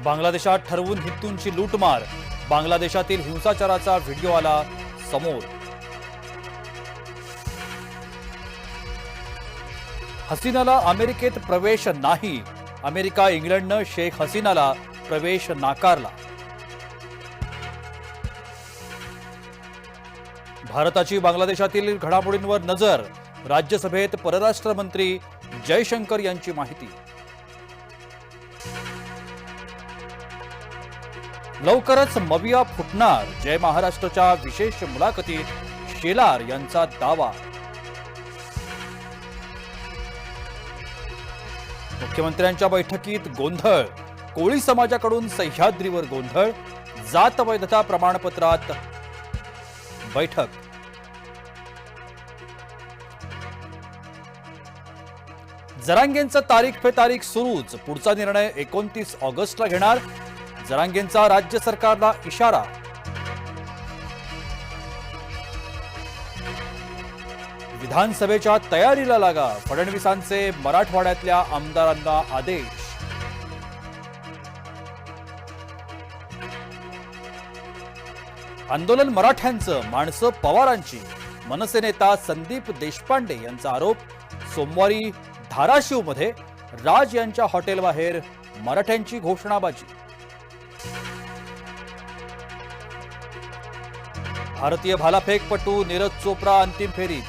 बांगलादेशात ठरवून हिंदूंची लूटमार. बांगलादेशातील हिंसाचाराचा व्हिडिओ आला समोर. हसीनाला अमेरिकेत प्रवेश नाही. अमेरिका इंग्लंडनं शेख हसीनाला प्रवेश नाकारला. भारताची बांगलादेशातील घडामोडींवर नजर. राज्यसभेत परराष्ट्र मंत्री जयशंकर यांची माहिती. लवकरच मविया फुटणार. जय महाराष्ट्रच्या विशेष मुलाखतीत शेलार यांचा दावा. मुख्यमंत्र्यांच्या बैठकीत गोंधळ. कोळी समाजाकडून सह्याद्रीवर गोंधळ. जात वैधता प्रमाणपत्रात बैठक. जरांगेंचं तारीख पे तारीख सुरूच. पुढचा निर्णय एकोणतीस ऑगस्टला घेणार. जरांगेंचा राज्य सरकारला इशारा. विधानसभेच्या तयारीला लागा फडणवीसांचे मराठवाड्यातल्या आमदारांना आदेश. आंदोलन मराठ्यांचं माणसं पवारांची. मनसे नेता संदीप देशपांडे यांचा आरोप सोमवारी धाराशिवमध्ये राज यांच्या हॉटेलबाहेर मराठ्यांची घोषणाबाजी. भारतीय भालाफेकपटू नीरज चोप्रा अंतिम फेरीत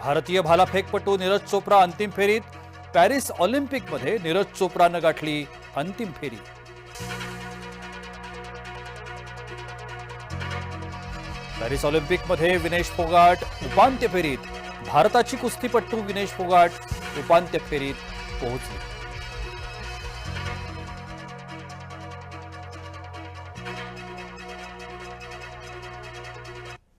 भारतीय भालाफेकपटू नीरज चोप्रा अंतिम फेरीत पॅरिस ऑलिम्पिकमध्ये नीरज चोप्रानं गाठली अंतिम फेरी. पॅरिस ऑलिम्पिकमध्ये विनेश फोगाट उपांत्य फेरीत भारताची कुस्तीपट्टू विनेश फोगाट उपांत्य फेरीत पोहोचली.